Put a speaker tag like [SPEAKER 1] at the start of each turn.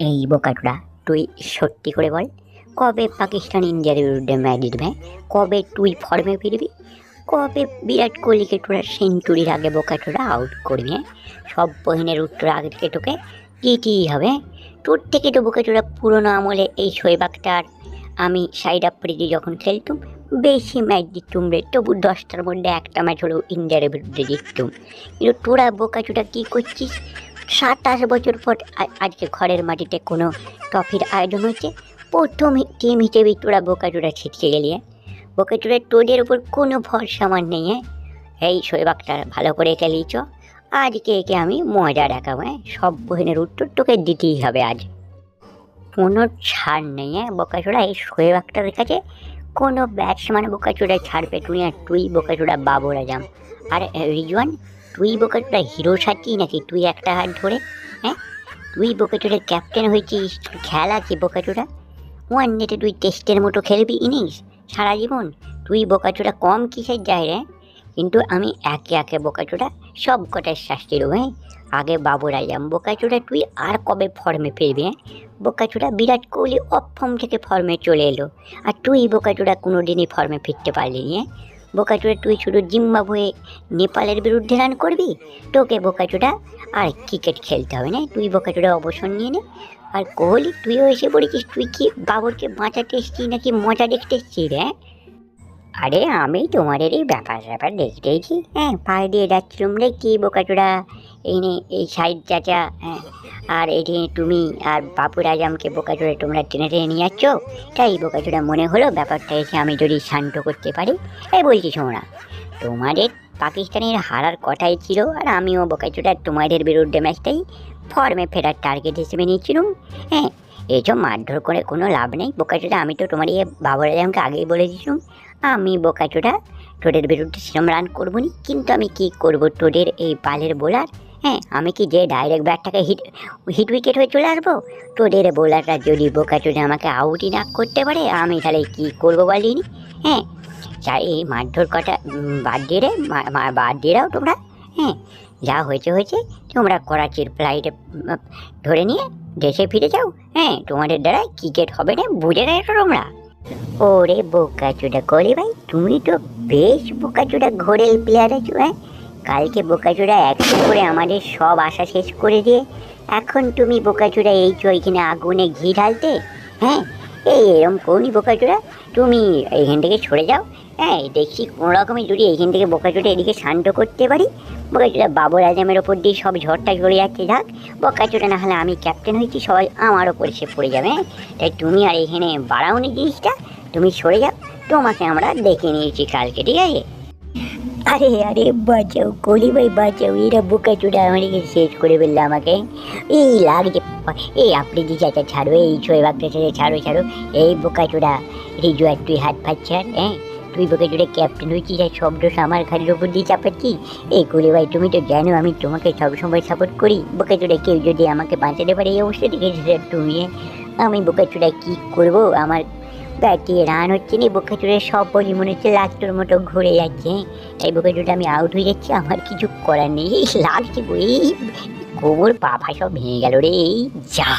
[SPEAKER 1] এই বোকাটুরা। তুই সত্যি করে বল, কবে পাকিস্তান ইন্ডিয়ার বিরুদ্ধে ম্যাচ জিতবে? কবে তুই ফর্মে ফিরবি? কবে বিরাট কোহলিকে তোরা সেঞ্চুরির আগে বোকাটুরা আউট করবি হ্যাঁ? সব বহিনের উত্তর আগে থেকে তোকে জিতেই হবে তোর থেকে তো বোকাটুরা পুরোনো আমলে এই শৈবাকটার আমি সাইড করে যখন খেলতুম, বেশি ম্যাচ জিততুম রে। তবু দশটার মধ্যে একটা ম্যাচ হলেও ইন্ডিয়ার বিরুদ্ধে জিততুম। কিন্তু তোরা বোকাচুটা কী করছিস? সাতাশ বছর পর আজকে ঘরের মাটিতে কোনো ট্রফির আয়োজন হচ্ছে প্রথম টিম হিসেবেই তোরা বোকাচুরা ছিটকে গেলি হ্যাঁ? বোকাচুরা তোদের উপর কোনো ভরসা আমার নেই হ্যাঁ? এই শৈবাকটা ভালো করে খেলিছ আজকে একে আমি মজা দেখাবো হ্যাঁ? সব বহিনের উত্তর তোকে দিতেই হবে আজ। কোনো ছাড় নেই হ্যাঁ? বোকাচোড়া এই শোয়েবাকটার কাছে কোনো ব্যাটসম্যান বোকাচোড়ায় ছাড়বে। তুই আর তুই বোকাচোড়া বাবর আজম আর রিজওয়ান তুই বোকাচোড়া হিরো সাচ্ছিস নাকি তুই একটা হাত ধরে? হ্যাঁ? তুই বোকাচোড়ার ক্যাপ্টেন হয়েছিস? খেলা আছে বোকাচোড়া ওয়ান ডেতে তুই টেস্টের মতো খেলবি, ইনিংস, সারা জীবন। তুই বোকাচোড়া কম কিসের যায় রে? কিন্তু আমি একে একে বোকাচোড়া সব কটার শাস্তি দেবো হ্যাঁ? আগে বাবর যাম বোকাচোড়া তুই আর কবে ফর্মে ফিরবি হ্যাঁ? বোকাচোড়া বিরাট কোহলি অফ ফর্ম থেকে ফর্মে চলে এলো। আর তুই বোকাচোড়া কোনো দিনই ফর্মে ফিরতে পারলি নি হ্যাঁ? বোকাচোড়া তুই শুধু জিম্বাবুয়ে নেপালের বিরুদ্ধে রান করবি? তোকে বোকাচোটা আর ক্রিকেট খেলতে হবে না। তুই বোকাচোটা অবসর নিয়ে নে। আর কোহলি, তুইও এসে পড়েছিস। তুই কি বাবরকে বাঁচাতে এসছিস নাকি মজা দেখতে এসছিস রে আরে, আমি তোমাদের এই ব্যাপার ব্যাপার দেখতেইছি হ্যাঁ পায়ে দিয়ে যাচ্ছিলাম রে, কি বোকাচোড়া এই নে, এই সাইড চাচা হ্যাঁ। আর এটি তুমি আর বাপুর আজমকে বোকাচোড়া তোমরা টেনে টেনে নিয়ে যাচ্ছ, তাই বোকাচোড়া মনে হলো ব্যাপারটা এসে আমি যদি শান্ত করতে পারি, এই বলছি শোনা তোমাদের পাকিস্তানের হারার কথাই ছিল, আর আমিও বোকাচোড়া তোমাদের বিরুদ্ধে ম্যাচটাই ফর্মে ফেরার টার্গেট হিসেবে নিয়েছিলাম। হ্যাঁ এইসব মারধর করে কোনো লাভ নেই বোকাচোড়া আমি তো তোমার ইয়ে বাবর আজমকে আগেই বলে দিয়েছিলাম। আমি বোকাচোড়া তোদের বিরুদ্ধে সেরম রান করব নি কিন্তু আমি কি করব তোদের এই পালের বোলার? হ্যাঁ আমি কি যে ডাইরেক্ট ব্যাটটাকে হিট হিট উইকেট হয়ে চলে আসব? তোদের বোলাররা যদি বোকাচোদে আমাকে আউটই না করতে পারে, আমি তাহলে কি করব বলিনি হ্যাঁ তাই এই মারধর কটা বাদ দিয়ে রে বাদ দিয়ে দাও তোমরা। হ্যাঁ যা হয়েছে হয়েছে, তোমরা করাচির ফ্লাইটে ধরে নিয়ে দেশে ফিরে যাও। হ্যাঁ তোমাদের দ্বারা ক্রিকেট হবে না বুঝে গেছো তোমরা। ওরে বোকাচোদা করে ভাই, তুমি তো বেশ বোকাচোদা ঘোরেল প্লেয়ার আছো হ্যাঁ? কালকে বোকাচোদা একশো করে আমাদের সব আশা শেষ করে দিয়ে এখন তুমি বোকাচোদা এই তো এখানে আগুনে ঘি ঢালতে হ্যাঁ? এই এরম কোনই বোকা চোরা? তুমি এইখান থেকে সরে যাও। হ্যাঁ দেখছি কোনো রকমে যদি এইখান থেকে বোকাচোটা এদিকে শান্ত করতে পারি বোকাচোটা বাবর আজমের ওপর দিয়ে সব ঝড়টা ঝরে যাচ্ছে, যাক। বোকাচোটা না হলে আমি ক্যাপ্টেন হয়েছি, সবাই আমার ওপর সে পড়ে যাবে হ্যাঁ? তাই তুমি আর এখানে বাড়াওনি জিনিসটা, তুমি সরে যাও। তোমাকে আমরা দেখে নিয়েছি কালকে, ঠিক আছে? আরে আরে, বাঁচাও, কলি ভাই, বাঁচাও, এরা বোকা চুটা আমাদেরকে শেষ করে ফেলল আমাকে। এই লাগছে, এই আপনি দি চাচা ছাড়ো, এই ছয় বাগটা ছেড়ে ছাড়ো ছাড়ো, এই বোকা চুড়া রিজু আর তুই হাত ফাত ছাড় হ্যাঁ? তুই বোকা চুড়ে ক্যাপ্টেন হয়েছিস আর সব দোষ আমার ঘাড়ির ওপর দিয়ে চাপাচ্ছিস? এই কলি ভাই, তুমি তো জানো, আমি তোমাকে সবসময় সাপোর্ট করি। বোকা চুড়ে কেউ যদি আমাকে বাঁচাতে পারে, এই অবস্থা থেকে তুমি আমি বোকা চুড়ায় কী করব? আমার ব্যাটে রান হচ্ছে না বুকে চুড়ে সব বলি, মনে হচ্ছে লাস্টের মতো ঘুরে যাচ্ছে। এই বুকে যদি আমি আউট হয়ে যাচ্ছি, আমার কিছু করার নেই। লাগছে এই গোবর ফা সব ভেঙে গেল রে, এই যা।